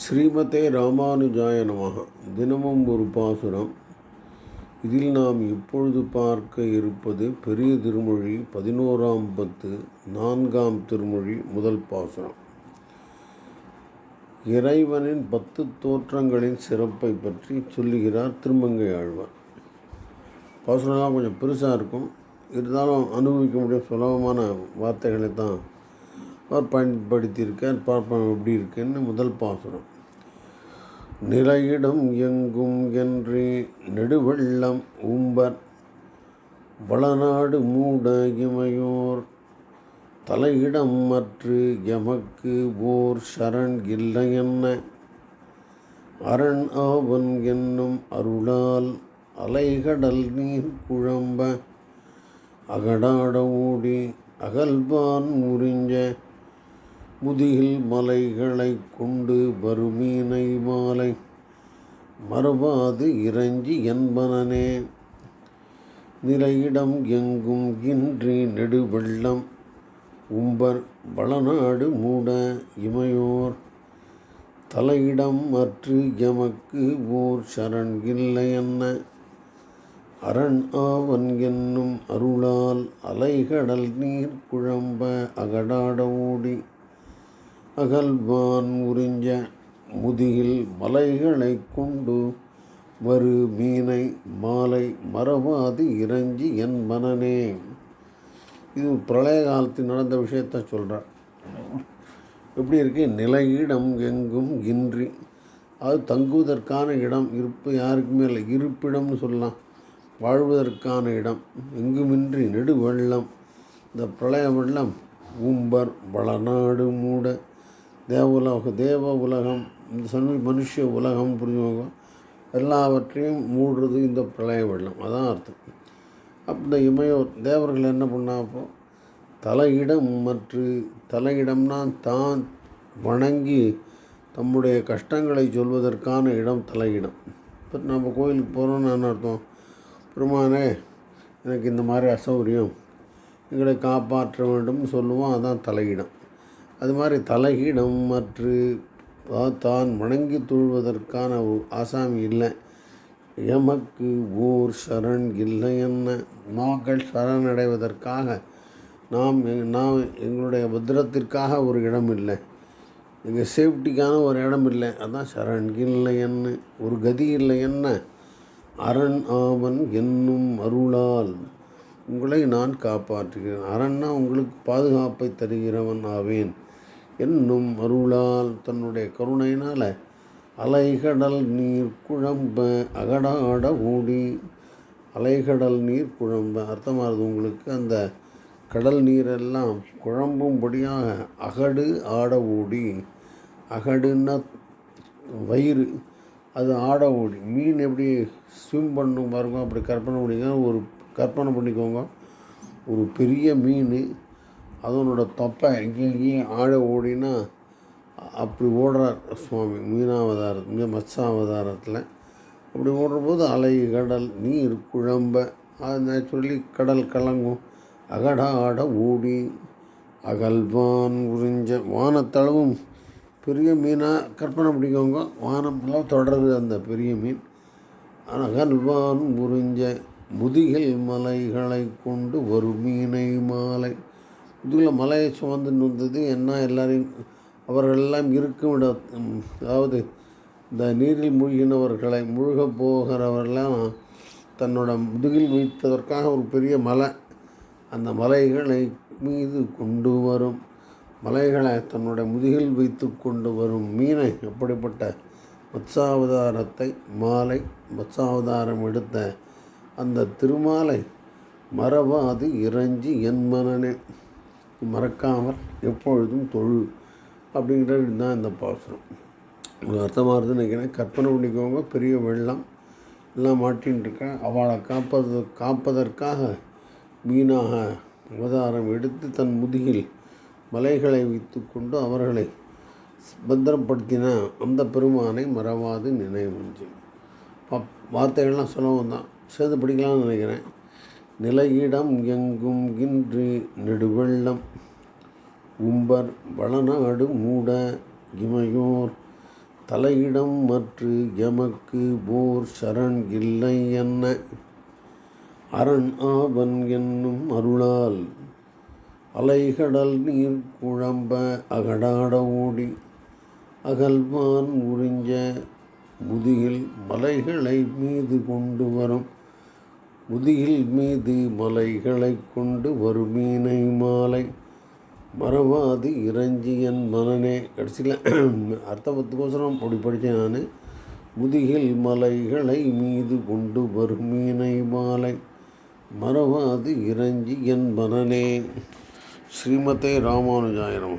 ஸ்ரீமதே ராமானுஜாய நமக. தினமும் ஒரு பாசுரம். இதில் நாம் இப்பொழுது பார்க்க இருப்பது பெரிய திருமொழி பதினோராம் பத்து நான்காம் திருமொழி முதல் பாசுரம். இறைவனின் பத்து தோற்றங்களின் சிறப்பை பற்றி சொல்லுகிறார் திருமங்கை ஆழ்வார். பாசுரம்லாம் கொஞ்சம் பெருசாக இருக்கும். இருந்தாலும் அனுபவிக்க முடியும். சுலபமான வார்த்தைகளை தான் அவர் பயன்படுத்தியிருக்கார் பார்ப்போம் எப்படி இருக்குன்னு முதல் பாசுரம். நிலையிடம் எங்கும் என்று நெடுவெள்ளம் உம்பர் வளநாடு மூட இமையோர் தலையிடம் மற்று எமக்கு ஓர் சரண் இல்லை என்ன அரண் ஆவன் என்னும் அருளால் அலைகடல் நீர் குழம்ப அகடாட ஓடி அகல்வான் முறிஞ்ச முதுகில் மலைகளை கொண்டு வருமீனை மாலை. மறவாது இறஞ்சி என்பனனே. நிலையிடம் எங்கும் இன்றி நெடுவெள்ளம். உம்பர் வளநாடு மூட இமையோர். தலையிடம் அற்று எமக்கு ஓர் சரண் இல்லை என்ன? அரண் ஆவன் என்னும் அருளால் அலைகடல் நீர் குழம்ப அகடாட ஓடி. அகல்வான் உறிஞ்ச முதுகில் மலைகளை கொண்டு வரு மீனை மாலை மறவாது இறைஞ்சி என் மனனே. இது பிரளய காலத்தில் நடந்த விஷயத்தை சொல்கிறார் எப்படி இருக்கு? நிலையிடம் எங்கும் இன்றி. அது தங்குவதற்கான இடம். இருப்பு யாருக்குமே இல்லை. இருப்பிடம்னு சொல்லலாம். வாழ்வதற்கான இடம். எங்குமின்றி நெடு வெள்ளம் இந்த பிரளய வெள்ளம் ஊம்பர் வளநாடு மூட தேவ உலக தேவ உலகம் இந்த சமி மனுஷ உலகம் புரிஞ்சுவாங்க எல்லாவற்றையும் மூடுறது இந்த பிரளய வெள்ளம். அதான் அர்த்தம். அப்போ இந்த இமயோர் தேவர்கள் என்ன பண்ணா அப்போ தலையிடம் மற்று தலையிடம்னா தான் வணங்கி தம்முடைய கஷ்டங்களை சொல்வதற்கான இடம் தலையிடம். இப்போ நம்ம கோயிலுக்கு போகிறோம்னு என்ன அர்த்தம்? பெருமானே எனக்கு இந்த மாதிரி அசௌகரியம். எங்களை காப்பாற்ற வேண்டும்னு சொல்லுவோம். அதான் தலையிடம். அது மாதிரி தலையிடம் மற்ற தான் வணங்கி தொழுவதற்கான ஆசாமி இல்லை. எமக்கு ஓர் சரண் இல்லை என்ன நாங்கள் சரணடைவதற்காக நாம் நாம் எங்களுடைய பத்திரத்திற்காக ஒரு இடம் இல்லை. எங்கள் சேஃப்டிக்கான ஒரு இடம் இல்லை. அதான் சரண் இல்லை என்ன ஒரு கதி இல்லை என்ன அரண் ஆவன் என்னும் அருளால் உங்களை நான் காப்பாற்றுகிறேன். அரண்னா உங்களுக்கு பாதுகாப்பை தருகிறவன் ஆவேன். என்னும் அருளால் தன்னுடைய கருணையினால் அலைகடல் நீர் குழம்ப அகடாட ஓடி. அலைகடல் நீர் குழம்ப அர்த்தமாகுது உங்களுக்கு அந்த கடல் நீரெல்லாம் குழம்பும்படியாக அகடு ஆட ஓடி. அகடுன்னா வயிறு அது ஆட ஓடி. மீன் எப்படி ஸ்விம் பண்ணும் பாருங்க அப்படி கற்பனை பண்ணிக்கோங்க ஒரு கற்பனை பண்ணிக்கோங்க. ஒரு பெரிய மீன் அதனோட தொப்பை எங்கேயும் ஆழ ஓடினா அப்படி ஓடுறார் சுவாமி. மீனாவதாரம் இங்கே மத்சாவதாரத்தில் அப்படி ஓடுறபோது அலை கடல் நீர் குழம்ப அது நேச்சுரலி கடல் கலங்கும். அகட ஆட ஓடி அகல்வான் உறிஞ்ச வானத்தளவும் பெரிய மீனாக கற்பனை பிடிக்கவங்க வானம்லாம் தொடருது அந்த பெரிய மீன். அகல்வான் உறிஞ்ச முதுகில் மலைகளை கொண்டு ஒரு மீனை மாலை. முதுகில் மலையை சுமந்துன்னு வந்தது என்ன எல்லாரையும் அவர்களெல்லாம் இருக்கும் இட அதாவது இந்த நீரில் மூழ்கினவர்களை முழுக போகிறவரெல்லாம் தன்னோட முதுகில் வைத்ததற்காக ஒரு பெரிய மலை அந்த மலைகளை மீது கொண்டு வரும். மலைகளை தன்னுடைய முதுகில் வைத்து கொண்டு வரும் மீனை அப்படிப்பட்ட மத்சாவதாரத்தை மாலை மத்சாவதாரம் எடுத்த அந்த திருமாலை மறவாது இறைஞ்சி என் மனனே. மறக்காமல் எப்பொழுதும் தொழு அப்படிங்கிறது தான் இந்த பாசுரம். அர்த்தமாக இருந்து நினைக்கிறேன். கற்பனை பண்ணிக்கோங்க. பெரிய வெள்ளம் எல்லாம் மாட்டின்னு இருக்கேன். அவளை காப்பது காப்பதற்காக மீனாக அவதாரம் எடுத்து தன் முதுகில் மலைகளை வைத்து கொண்டு அவர்களை பத்திரப்படுத்தின அந்த பெருமானை மறவாது நினைவு வார்த்தைகள்லாம் சுலபம் தான். சேர்ந்து படிக்கலாம்னு நினைக்கிறேன். நிலையிடம் எங்கும் இன்று நெடுவெள்ளம். உம்பர் வளநாடு மூட இமையோர். தலையிடம் மற்று எமக்கு போர் சரண் இல்லை என்ன? அரண் ஆவன் என்னும் அருளால் அலைகடல் நீர் குழம்ப அகடாட ஓடி. அகல்வான் உறிஞ்ச முதுகில் மலைகளை மீது கொண்டு வரும். முதுகில் மீது மலைகளை கொண்டு வரும் மீனை மாலை. மறவாது இறைஞ்சி என் மனனே. கடைசியில் அர்த்தபத்துக்கோசரம் அப்படி படித்தேன் நான். முதுகில் மலைகளை மீது கொண்டு வரும் மீனை மாலை. மறவாது இறைஞ்சி என் மனனே. ஸ்ரீமதே ராமானுஜாயிரம்.